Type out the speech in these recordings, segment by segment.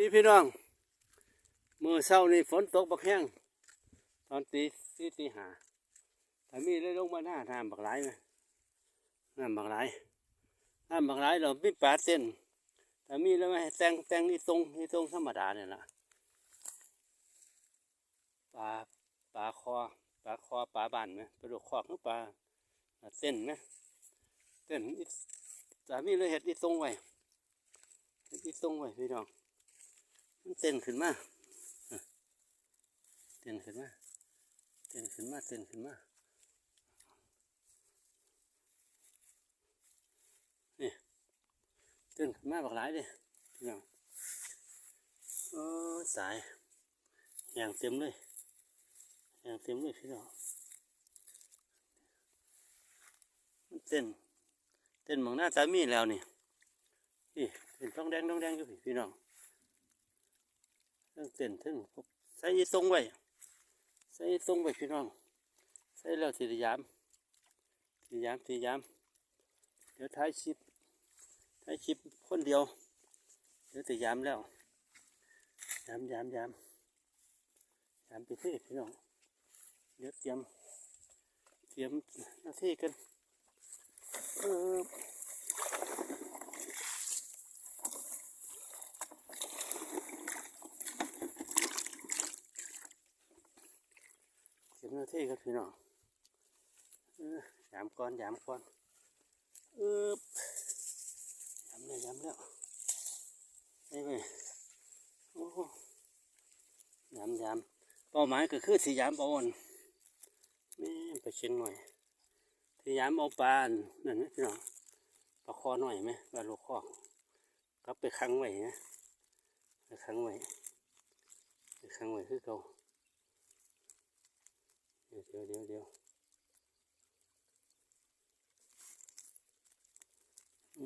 ดีพี่น้อง มือเช้านี่ฝนตกบักแห้งตอนตีสี่ตีห้าถ้ามีเลยลงมาหน้าน้ำบักหลายไหมน้ำบักหลายน้ำบักหลายเรามีปลาเส้นถ้ามีแล้วไหมแตงแตงนี่ตรงนี่ตรงธรรมดาเนี่ยละปลาปลาคอปลาคอปลาบานไหมปลาดุกคอกหรือปลาเส้นไหมเส้นอีถ้ามีเลยเห็ดนี่ตรงไว้เห็ดนี่ตรงไว้พี่น้อง เต้นขึ้นมาเต้นขึ้นมาเต้นขึ้นมาเต้นขึ้นมานี่เต้นขึ้นมาบักหลายเลยพี่น้องโอ้สายแหงเต็มเลยแหงเต็มเลยพี่น้องเต้นเต้นมองหน้าตามีแล้วนี่นี่เต้นต้องแดงต้องแดงอยู่พี่น้อง เรื่องเต้นถึงใส่ทรงไว้ใส่ทรงไว้พี่น้อง ใส่แล้วทีละยามทีละยามทีละยาม เดี๋ยวท้ายชิปท้ายชิปคนเดียว เดี๋ยวแต่ยามแล้วยามยามยามยามไปที่พี่น้อง เดี๋ยวเตรียม เตรียมหน้าที่กันเออ เก็บห นาที่ครับพี่น้องยามก่อนยามก่อนเออยามแล้วยามแล้วไอ้เว้ยโอ้โหยามยามเป้าหมายก็คือสียามเอนนี่ไปเชียงหน่อยสียามเอาปานนั่นนะพี่น้องปลาคอหน่อยไหมปลาลูกคอกกลับไปขังไว้นะไปขังไว้ไปขังไว้คือเก่า เดี๋ยวเดี๋ยวเดี๋ยว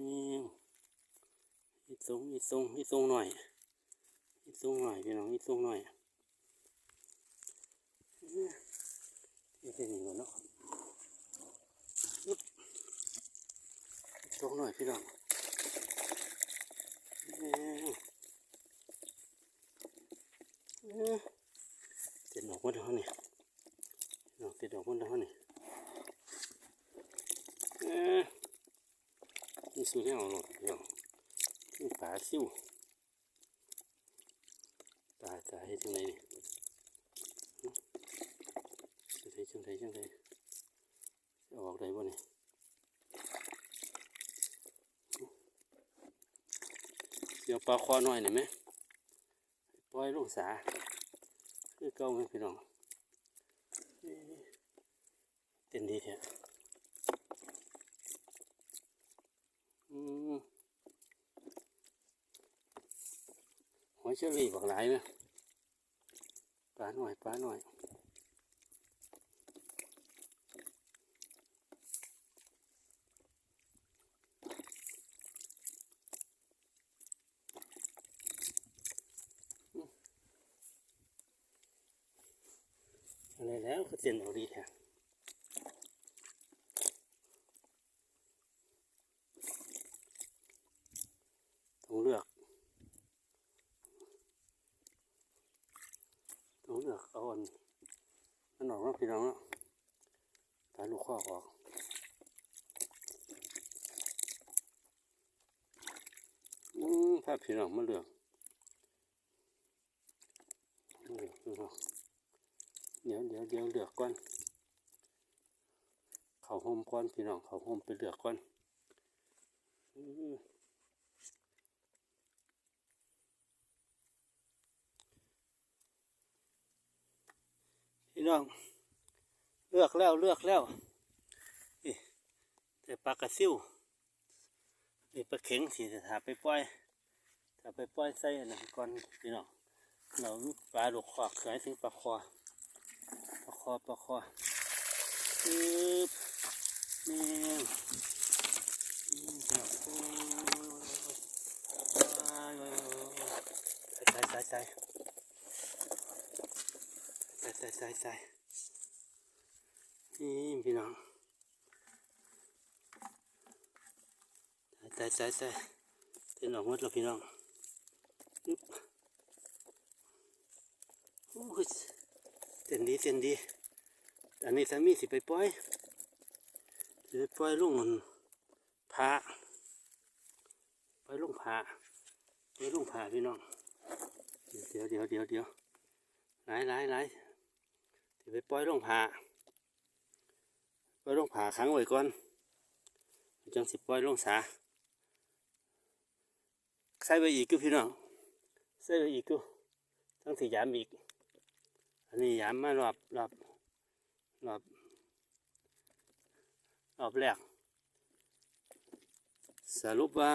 นี่อีทรงอีทรงอีทรงหน่อยอีทรงหน่อยพี่น้องอีทรงหน่อยนี่เป็นอย่างนี้เนาะยึบอีทรงหน่อยพี่น้องนี่นี่เต็มออกหมดแล้วนี่ ดอกมันแล้วนี่เอ๊ะนี่สุดแล้วหรอเดี๋ยวนี่ปลาซิวตายตายจังไงนี่จังไงจังไงจังไงจะออกได้บ่นี่เดี๋ยวปลาคอหน่อยหน่อยไหมปล่อยลูกสาคือเก่าไหมพี่น้อง เต้นดีแท้อืมหอยเชอรี่บักหลายนะปลาหน่อยปลาหน่อยอะไรแล้วก็เต้นเอาดีแท้ ต้องเลือก ต้องเลือกเอาอันนั่นออกแล้วพี่น้องเนาะตายลูกคอออกอืมถ้าพี่น้องมาเหลือกเลือกเลือกเดี๋ยวเดี๋ยวเดี๋ยวเหลือกก่อนเขาห่มก่อนพี่น้องเขาห่มไปเหลือกก่อนอืม พี่ น้องเลือกแล้วเลือกแล้วนี่แต่ปลากระซิวนี่ปลาเข็งสิถ้าไปปล่อยถ้าไปปล่อยใส่อันนั้นก่อนพี่น้องเราปลาลูกคอเคยถึงปลาคอปลาคอปลาคอปึ๊บนี่นี่พี่น้องโอ้ยโอ้ยโอ้ยโอ้ยใส่ใส่ใส่ ใส่ใส่ใส่นี่พี่น้องใส่ใส่ใส่เต้นออกหมดแล้วพี่น้องยึบอ้ยเต้นดีเต้นดีอันนี้สามีสิไปปล่อยสิไปปล่อยลุงมันพาปล่อยลุงพาปล่อยลุงพาพี่น้องเดี๋ยวเดี๋ยวเดี๋ยวเดี๋ยวไหลไหลไหลสิ ไปปล่อยลงพาปล่อยลงพาขังไว้ก่อนจังสิปล่อยลงสาใส่ไปอีกก็พี่น้องใส่ไปอีกก็ทั้งสี่ยามอีก อันนี้ยามมารอบรอบรอบรอบแรกสรุปว่า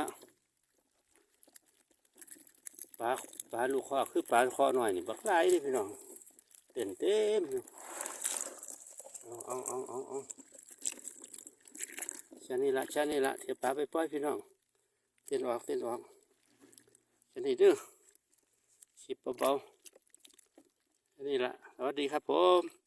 ปลาปลาลูกคอคือปลาคอหน่อยนี่บักหลายเลยพี่น้องเต็มเต็มอยู่ เอาเอาเอาเอาเอาชานี่ละชานี่ละเดี๋ยวปลาไปปล่อยพี่น้องเต้นออกเต้นออกชานี่ดื้อชิบเบาๆนี่ละสวัสดีครับผม